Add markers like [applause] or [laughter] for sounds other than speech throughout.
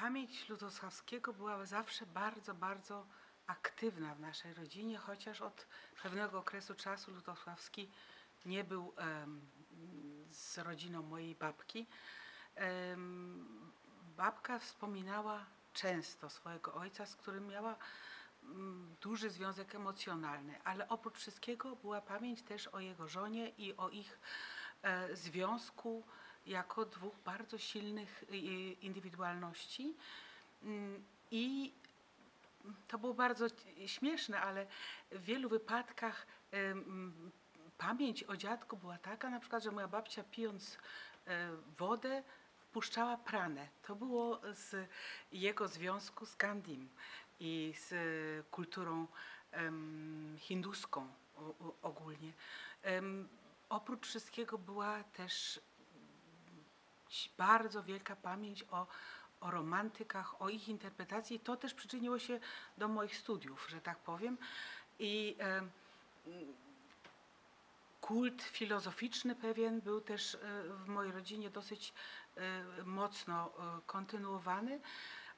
Pamięć Lutosławskiego była zawsze bardzo, bardzo aktywna w naszej rodzinie, chociaż od pewnego okresu czasu Lutosławski nie był z rodziną mojej babki. Babka wspominała często swojego ojca, z którym miała mm, duży związek emocjonalny, ale oprócz wszystkiego była pamięć też o jego żonie i o ich e, związku jako dwóch bardzo silnych e, indywidualności. Mm, I to było bardzo śmieszne, ale w wielu wypadkach pamięć o dziadku była taka, na przykład, że moja babcia pijąc e, wodę wpuszczała pranę. To było z jego związku z Gandhim i z kulturą hinduską ogólnie. Oprócz wszystkiego była też bardzo wielka pamięć o, o romantykach, o ich interpretacji. To też przyczyniło się do moich studiów, że tak powiem. I em, kult filozoficzny pewien był też e, w mojej rodzinie dosyć e, mocno e, kontynuowany.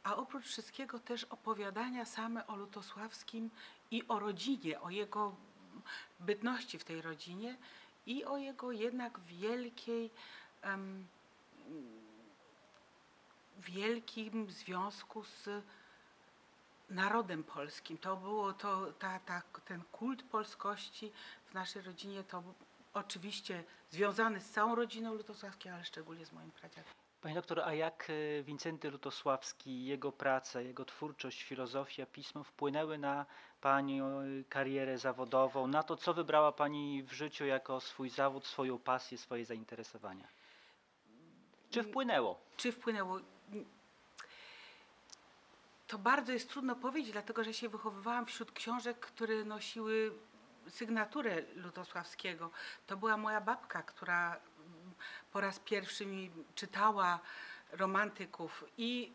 A oprócz wszystkiego też opowiadania same o Lutosławskim i o rodzinie, o jego bytności w tej rodzinie i o jego jednak wielkiej em, wielkim związku z narodem polskim. To było to, ta, ta, ten kult polskości w naszej rodzinie to oczywiście związany z całą rodziną lutosławską, ale szczególnie z moim pradziadem. Panie doktor, a jak e, Wincenty Lutosławski, jego praca, jego twórczość, filozofia, pismo wpłynęły na Pani e, karierę zawodową, na to, co wybrała Pani w życiu jako swój zawód, swoją pasję, swoje zainteresowania? Czy wpłynęło? Czy wpłynęło? To bardzo jest trudno powiedzieć, dlatego że się wychowywałam wśród książek, które nosiły sygnaturę Lutosławskiego. To była moja babka, która mm, po raz pierwszy mi czytała romantyków i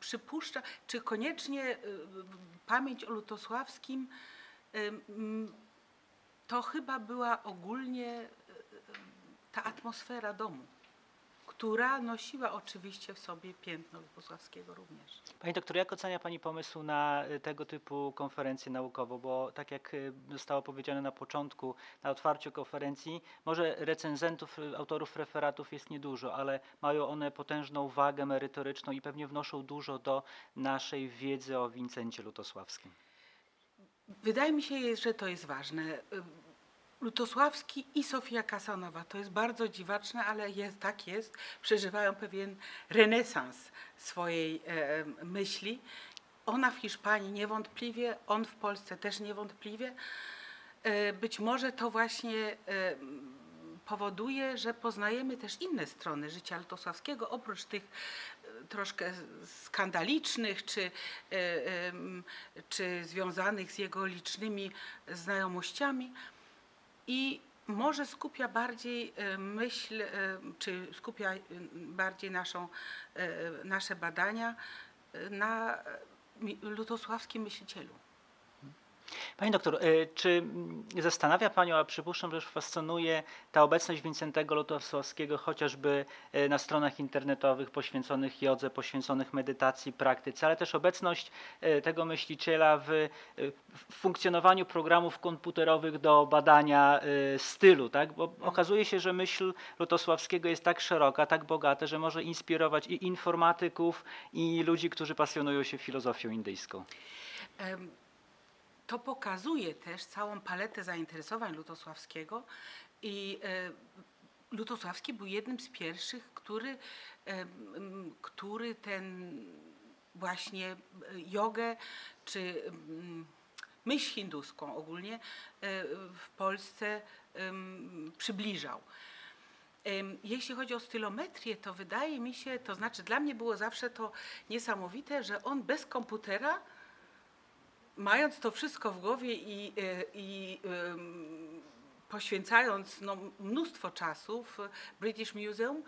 przypuszcza, czy koniecznie y, pamięć o Lutosławskim y, mm, to chyba była ogólnie y, ta atmosfera domu, która nosiła oczywiście w sobie piętno Lutosławskiego również. Panie doktor, jak ocenia Pani pomysł na e, tego typu konferencję naukową? Bo tak jak e, zostało powiedziane na początku, na otwarciu konferencji, może recenzentów, e, autorów referatów jest niedużo, ale mają one potężną wagę merytoryczną i pewnie wnoszą dużo do naszej wiedzy o Wincencie Lutosławskim. Wydaje mi się, że to jest ważne. Lutosławski i Sofia Kasanowa, to jest bardzo dziwaczne, ale jest, tak jest, przeżywają pewien renesans swojej e, myśli. Ona w Hiszpanii niewątpliwie, on w Polsce też niewątpliwie. E, Być może to właśnie e, powoduje, że poznajemy też inne strony życia Lutosławskiego, oprócz tych e, troszkę skandalicznych, czy, e, czy związanych z jego licznymi znajomościami i może skupia bardziej e, myśl, e, czy skupia e, bardziej naszą, nasze badania na lutosławskim myślicielu. Panie doktor, e, czy mm, zastanawia Panią, a przypuszczam, że fascynuje ta obecność Wincentego Lutosławskiego chociażby e, na stronach internetowych poświęconych jodze, poświęconych medytacji, praktyce, ale też obecność e, tego myśliciela w, w funkcjonowaniu programów komputerowych do badania stylu, tak? Bo okazuje się, że myśl Lutosławskiego jest tak szeroka, tak bogata, że może inspirować i informatyków, i ludzi, którzy pasjonują się filozofią indyjską. Em, To pokazuje też całą paletę zainteresowań Lutosławskiego i e, Lutosławski był jednym z pierwszych, który, m, który ten właśnie e, jogę czy myśl hinduską ogólnie e, w Polsce przybliżał. Jeśli chodzi o stylometrię, to wydaje mi się, to znaczy dla mnie było zawsze to niesamowite, że on bez komputera mając to wszystko w głowie i, e, i em, poświęcając no, mnóstwo czasu w British Museum,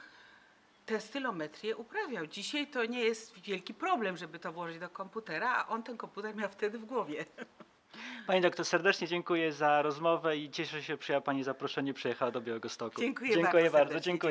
tę stylometrię uprawiał. Dzisiaj to nie jest wielki problem, żeby to włożyć do komputera, a on ten komputer miał wtedy w głowie. [laughs] Pani doktor, serdecznie dziękuję za rozmowę i cieszę się, że przyjęła Pani zaproszenie, przyjechała do Białegostoku. Dziękuję dziękuję bardzo bardzo dziękuję.